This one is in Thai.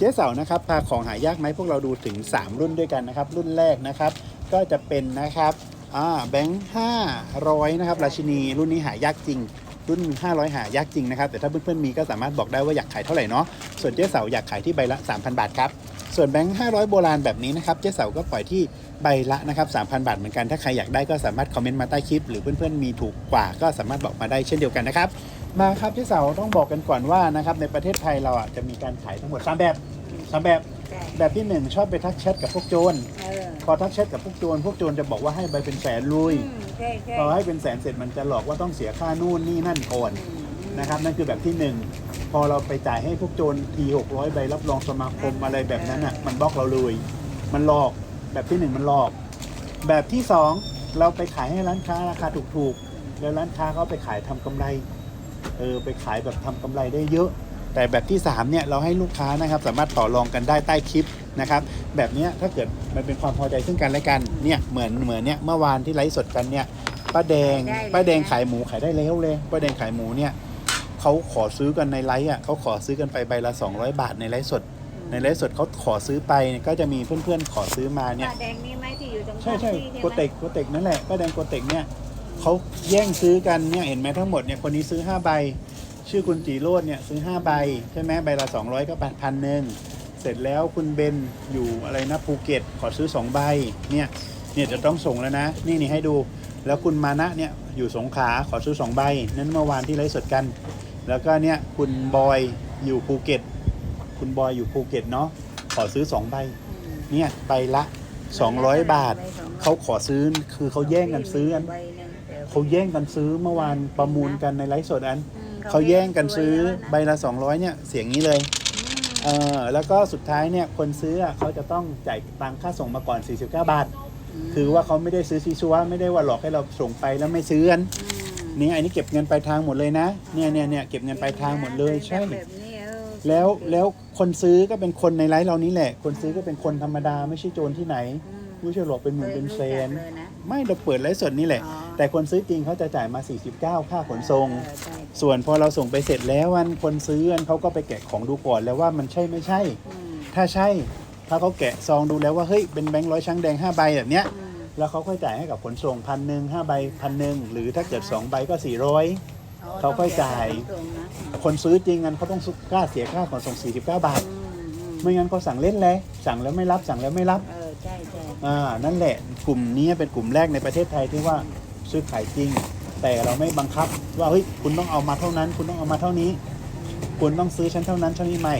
เจ๊เสานะครับพาของหายากไหมพวกเราดูถึง 3 รุ่นด้วยกันนะครับ รุ่นแรกนะครับ ก็จะเป็นนะครับอ่าแบงค์ห้าร้อยนะครับราชินีรุ่นนี้หายากจริง รุ่น 500 หายากจริงนะครับ แต่ถ้าเพื่อนๆมีก็สามารถบอกได้ว่าอยากขายเท่าไหร่เนาะส่วนเจ๊เสาอยากขายที่ใบละ 3,000 บาทครับ ส่วนแบงค์500 โบราณแบบนี้นะครับเจ๊เสาก็ปล่อยที่ใบละนะครับ3,000 บาทเหมือนกัน ถ้าใครอยากได้ก็สามารถคอมเมนต์มาใต้คลิป หรือเพื่อนๆมีถูกกว่าก็สามารถบอกมาได้เช่นเดียวกันนะครับมาครับที่เสาต้องบอกกันก่อนว่านะครับในประเทศไทยเราอะจะมีการขายทั้งหมด3แบบสามแบบใช่แบบที่1ชอบไปทักแชทกับพวกโจรเออพอทักแชทกับพวกโจรพวกโจรจะบอกว่าให้ใบเป็นแสนลุยอืมใช่ใช่พอให้เป็นแสนเสร็จมันจะหลอกว่าต้องเสียค่านู่นนี่นั่นก่อนอืมนะครับนั่นคือแบบที่1 พอเราไปจ่ายให้พวกโจรที600ใบรับรองสมาคมอะไรแบบนั้นอะ มันบล็อกเราเลย มันหลอกแบบที่1มันหลอก แบบที่2เราไปขายให้ร้านค้าราคาถูกๆ แล้วร้านค้าเขาไปขายทำกำไร เออไปขายแบบทำกำไรได้เยอะ แต่แบบที่3เนี่ยเราให้ลูกค้านะครับ สามารถต่อรองกันได้ใต้คลิปนะครับ แบบเนี้ยถ้าเกิดมันเป็นความพอใจซึ่งกันและกันเนี่ยเหมือนเหมือนเนี่ยเมื่อวานที่ไลฟ์สดกันเนี่ยป้าแดงป้าแดงขายหมูขายได้แล้วเลยป้าแดงขายหมูเนี่ย เขาขอซื้อกันในไลฟ์อะเขาขอซื้อกันไปใบละ 200 บาทในไลฟ์สด ในไลฟ์สดเขาขอซื้อไปเนี่ยก็จะมีเพื่อนๆขอซื้อมาเนี่ยป้าแดงนี่ไหมที่อยู่ตรงใช่ใช่ที่โกเต็กโกเต็กนั่นแหละป้าแดงโกเต็กเนี่ยเขาแย่งซื้อกันเนี่ยเห็นไหมทั้งหมดเนี่ยคนนี้ซื้อ5ใบ ชื่อคุณจีโรดเนี่ยซื้อ5ใบใช่ไหมใบละ 200 ก็พันหนึ่งเสร็จแล้วคุณเบนอยู่อะไรนะภูเก็ตขอซื้อ2ใบเนี่ยเนี่ยจะต้องส่งแล้วนะ นี่นี่ให้ดู แล้วคุณมานะเนี่ยอยู่สงขลาขอซื้อ2ใบนั้นเมื่อวานที่ไลฟ์สดกัน แล้วก็เนี่ยคุณบอยอยู่ภูเก็ต คุณบอยอยู่ภูเก็ตเนาะขอซื้อ2ใบอืมเนี่ยใบละ200บาทใบสองร้อยเขาขอซื้อคือเขาแย่งกันซื้อกันใบหนึ่งแต่เขาแย่งกันซื้อเมื่อวานประมูลกันในไลฟ์สดอันอืมเขาแย่งกันซื้อสวยแล้วนะใบละ200เนี่ยเสียงนี้เลยเออแล้วก็สุดท้ายเนี่ยคนซื้ออะเขาจะต้องจ่ายตังค่าส่งมาก่อน 49 บาทมคือว่าเขาไม่ได้ซื้อซีซัวไม่ได้ว่าหลอกให้เราส่งไปแล้วไม่ซื้อกัน อืมนี่อันนี้เก็บเงินปลายทางหมดเลยนะเนี่ยเนี่ยเนี่ยเก็บเงินปลายทางหมดเลยใช่ แบบนี้เออแล้วแล้วคนซื้อก็เป็นคนในไลฟ์เรานี่แหละ คนซื้อก็เป็นคนธรรมดาไม่ใช่โจรที่ไหนอืมไม่ใช่หลอกเป็นหมื่นเป็นแสนคยรู้จักเลยนะ ไม่เราเปิดไลฟ์สดนี่แหละ อ๋อ แต่คนซื้อจริงเขาจะจ่ายมา 49 ค่าขนส่ง เออใช่ส่วนพอเราส่งไปเสร็จแล้ววันคนซื้ออันเขาก็ไปแกะของดูก่อนแล้วว่ามันใช่ไม่ใช่ อืมถ้าใช่ ถ้าเขาแกะซองดูแล้วว่าเฮ้ยเป็นแบงค์ร้อยช้างแดง5ใบแบบเนี้ย อืม แล้วเขาค่อยจ่ายให้กับขนส่งพันหนึ่งห้าใบพันหนึ่งหรือถ้าเกิด2ใบก็400เขาค่อยจ่ายตรงนะคนซื้อจริงกันเขาต้องกล้าเสียค่าขนส่ง49 บาทอืมอืมไม่งั้นเขาสั่งเล่นเลยสั่งแล้วไม่รับสั่งแล้วไม่รับเออใช่ใช่อ่านั่นแหละกลุ่มนี้เป็นกลุ่มแรกในประเทศไทยที่ว่าซื้อขายจริง แต่เราไม่บังคับ ว่าเฮ้ยคุณต้องเอามาเท่านั้น คุณต้องเอามาเท่านี้ คุณต้องซื้อชั้นเท่านั้นเท่านี้ไม่